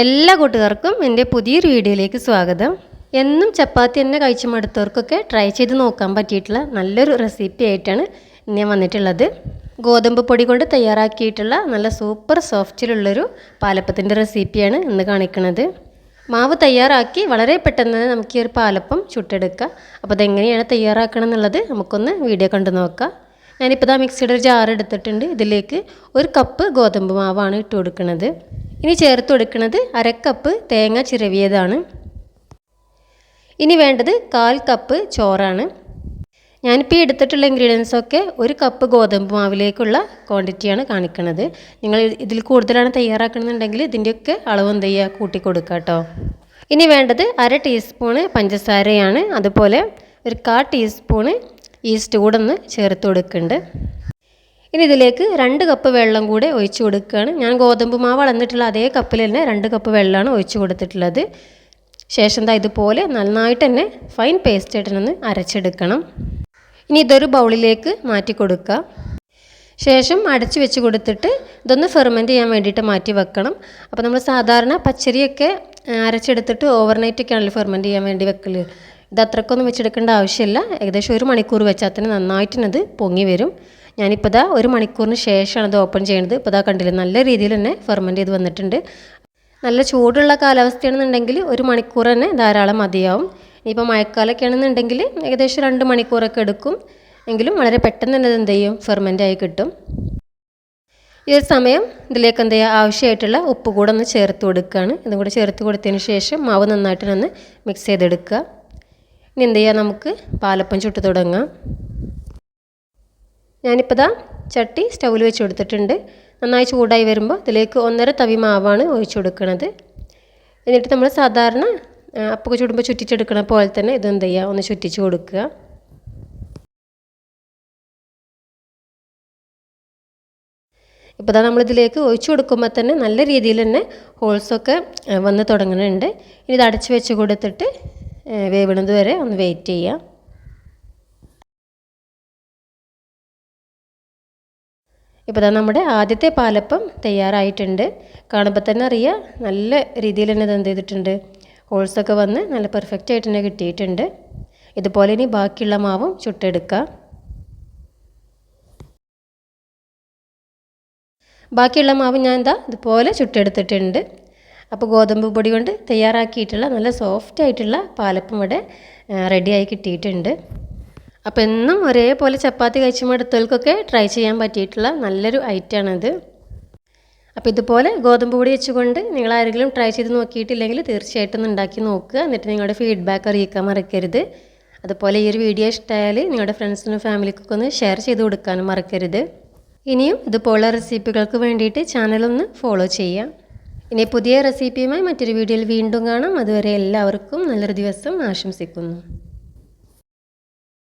എല്ലാ കൂട്ടുകാർക്കും എന്റെ പുതിയൊരു വീഡിയോയിലേക്ക് സ്വാഗതം. എന്നും ചപ്പാത്തി തന്നെ കഴിച്ചു മടുത്തവർക്കൊക്കെ ട്രൈ ചെയ്ത് നോക്കാൻ പറ്റിയിട്ടുള്ള നല്ലൊരു റെസിപ്പി ആയിട്ടാണ് ഞാൻ വന്നിട്ടുള്ളത്. ഗോതമ്പ് പൊടി കൊണ്ട് തയ്യാറാക്കിയിട്ടുള്ള നല്ല സൂപ്പർ സോഫ്റ്റിലുള്ളൊരു പാലപ്പത്തിന്റെ റെസിപ്പിയാണ് ഇന്ന് കാണിക്കുന്നത്. മാവ് തയ്യാറാക്കി വളരെ പെട്ടെന്ന് നമുക്ക് ഈ ഒരു പാലപ്പം ചുട്ടെടുക്കുക അപ്പോൾ അതെങ്ങനെയാണ് തയ്യാറാക്കണം എന്നുള്ളത് നമുക്കൊന്ന് വീഡിയോ കണ്ടു നോക്കാം. ഞാനിപ്പോൾ ഇതാ മിക്സിയുടെ ഒരു ജാർ എടുത്തിട്ടുണ്ട്. ഇതിലേക്ക് ഒരു കപ്പ് ഗോതമ്പ് മാവാണ് ഇട്ട് കൊടുക്കുന്നത്. ഇനി ചേർത്ത് കൊടുക്കുന്നത് അരക്കപ്പ് തേങ്ങ ചിരവിയതാണ്. ഇനി വേണ്ടത് കാൽ കപ്പ് ചോറാണ്. ഞാനിപ്പോൾ ഈ എടുത്തിട്ടുള്ള ഇൻഗ്രീഡിയൻസ് ഒക്കെ ഒരു കപ്പ് ഗോതമ്പ് മാവിലേക്കുള്ള ക്വാണ്ടിറ്റിയാണ് കാണിക്കുന്നത് നിങ്ങൾ ഇതിൽ കൂടുതലാണ് തയ്യാറാക്കണമെന്നുണ്ടെങ്കിൽ ഇതിന്റെയൊക്കെ അളവ് എന്ത് ചെയ്യുക? കൂട്ടി കൊടുക്കുക കേട്ടോ. ഇനി വേണ്ടത് അര ടീസ്പൂണ് പഞ്ചസാരയാണ്. അതുപോലെ ഒരു കാ ടീസ്പൂണ് ഈസ്റ്റ് കൂടെ ഒന്ന് ചേർത്ത് കൊടുക്കുന്നുണ്ട്. ഇനി ഇതിലേക്ക് രണ്ട് കപ്പ് വെള്ളം കൂടെ ഒഴിച്ച് കൊടുക്കുകയാണ്. ഞാൻ ഗോതമ്പ് മാവ് അളന്നിട്ടുള്ള അതേ കപ്പിൽ തന്നെ രണ്ട് കപ്പ് വെള്ളമാണ് ഒഴിച്ച് കൊടുത്തിട്ടുള്ളത്. ശേഷം ദാ ഇതുപോലെ നന്നായിട്ട് തന്നെ ഫൈൻ പേസ്റ്റ് ആയിട്ടൊന്ന് അരച്ചെടുക്കണം. ഇനി ഇതൊരു ബൗളിലേക്ക് മാറ്റി കൊടുക്കുക. ശേഷം അടച്ചു വെച്ച് കൊടുത്തിട്ട് ഇതൊന്ന് ഫെർമെന്റ് ചെയ്യാൻ വേണ്ടിയിട്ട് മാറ്റി വെക്കണം. അപ്പോൾ നമ്മൾ സാധാരണ പച്ചരിയൊക്കെ അരച്ചെടുത്തിട്ട് ഓവർനൈറ്റൊക്കെയാണല്ലോ ഫെർമെന്റ് ചെയ്യാൻ വേണ്ടി വെക്കൽ ഇത് അത്രക്കൊന്നും വെച്ചെടുക്കേണ്ട ആവശ്യമില്ല. ഏകദേശം ഒരു മണിക്കൂർ വെച്ചാൽ തന്നെ നന്നായിട്ടിനത് പൊങ്ങി വരും. ഞാനിപ്പോൾ ഇതാ ഒരു മണിക്കൂറിന് ശേഷമാണ് ഇത് ഓപ്പൺ ചെയ്യുന്നത് ഇപ്പോൾ ഇതാ കണ്ടില്ല നല്ല രീതിയിൽ തന്നെ ഫെർമെന്റ് ചെയ്ത് വന്നിട്ടുണ്ട്. നല്ല ചൂടുള്ള കാലാവസ്ഥയാണെന്നുണ്ടെങ്കിൽ ഒരു മണിക്കൂർ തന്നെ ധാരാളം മതിയാവും. ഇനിയിപ്പോൾ മഴക്കാലമൊക്കെ ആണെന്നുണ്ടെങ്കിൽ ഏകദേശം രണ്ട് മണിക്കൂറൊക്കെ എടുക്കും. എങ്കിലും വളരെ പെട്ടെന്ന് തന്നെ എന്ത് ചെയ്യും? ഫെർമെന്റ് ആയി കിട്ടും. ഈ ഒരു സമയം ഇതിലേക്ക് എന്ത് ചെയ്യുക? ആവശ്യമായിട്ടുള്ള ഉപ്പ് കൂടെ ഒന്ന് ചേർത്ത് കൊടുക്കുകയാണ്. ഇതും കൂടെ ചേർത്ത് കൊടുത്തതിന് ശേഷം മാവ് നന്നായിട്ട് ഒന്ന് മിക്സ് ചെയ്തെടുക്കുക. ഇനി എന്ത് ചെയ്യുക നമുക്ക് പാലപ്പം ചുട്ട് തുടങ്ങാം. ഞാനിപ്പോൾ ദാ ചട്ടി സ്റ്റൗവിൽ വെച്ച് കൊടുത്തിട്ടുണ്ട്. നന്നായി ചൂടായി വരുമ്പോൾ ഇതിലേക്ക് ഒന്നര തവി മാവാണ് ഒഴിച്ചു കൊടുക്കുന്നത് എന്നിട്ട് നമ്മൾ സാധാരണ അപ്പൊക്കെ ചുടുമ്പോൾ ചുറ്റിച്ചെടുക്കണ പോലെ തന്നെ ഇതെന്ത് ചെയ്യുക ഒന്ന് ചുറ്റിച്ച് കൊടുക്കുക. ഇപ്പോൾ ഇതാ നമ്മളിതിലേക്ക് ഒഴിച്ചു കൊടുക്കുമ്പോൾ തന്നെ നല്ല രീതിയിൽ തന്നെ ഹോൾസൊക്കെ വന്ന് തുടങ്ങുന്നുണ്ട് ഇനി ഇത് അടച്ച് വെച്ച് കൊടുത്തിട്ട് വേവണത് വരെ ഒന്ന് വെയിറ്റ് ചെയ്യുക ഇപ്പോൾ ഇതാ നമ്മുടെ ആദ്യത്തെ പാലപ്പം തയ്യാറായിട്ടുണ്ട്. കാണുമ്പോൾ തന്നെ അറിയാം നല്ല രീതിയിൽ തന്നെ ഇത് എന്ത് ചെയ്തിട്ടുണ്ട്. ഹോൾസൊക്കെ വന്ന് നല്ല പെർഫെക്റ്റ് ആയിട്ട് തന്നെ കിട്ടിയിട്ടുണ്ട്. ഇതുപോലെ ഇനി ബാക്കിയുള്ള മാവും ചുട്ടെടുക്കുക ബാക്കിയുള്ള മാവ് ഞാൻ എന്താ ഇതുപോലെ ചുട്ടെടുത്തിട്ടുണ്ട്. അപ്പോൾ ഗോതമ്പ് പൊടി കൊണ്ട് തയ്യാറാക്കിയിട്ടുള്ള നല്ല സോഫ്റ്റ് ആയിട്ടുള്ള പാലപ്പം ഇവിടെ റെഡിയായി കിട്ടിയിട്ടുണ്ട്. അപ്പോൾ എന്നും ഒരേപോലെ ചപ്പാത്തി കഴിച്ചു മടുത്തവർക്കൊക്കെ ട്രൈ ചെയ്യാൻ പറ്റിയിട്ടുള്ള നല്ലൊരു ഐറ്റമാണിത് അപ്പോൾ ഇതുപോലെ ഗോതമ്പ് പൊടി വെച്ചുകൊണ്ട് നിങ്ങൾ ആരെങ്കിലും ട്രൈ ചെയ്ത് നോക്കിയിട്ടില്ലെങ്കിൽ തീർച്ചയായിട്ടും ഉണ്ടാക്കി നോക്കുക. എന്നിട്ട് നിങ്ങളുടെ ഫീഡ്ബാക്ക് അറിയിക്കാൻ മറക്കരുത്. അതുപോലെ ഈ ഒരു വീഡിയോ ഇഷ്ടമായാൽ നിങ്ങളുടെ ഫ്രണ്ട്സിനും ഫാമിലിക്കൊക്കെ ഒന്ന് ഷെയർ ചെയ്ത് കൊടുക്കാനും മറക്കരുത്. ഇനിയും ഇതുപോലുള്ള റെസിപ്പികൾക്ക് വേണ്ടിയിട്ട് ചാനലൊന്ന് ഫോളോ ചെയ്യാം ഇനി പുതിയ റെസിപ്പിയുമായി മറ്റൊരു വീഡിയോയിൽ വീണ്ടും കാണാം. അതുവരെ എല്ലാവർക്കും നല്ലൊരു ദിവസം ആശംസിക്കുന്നു.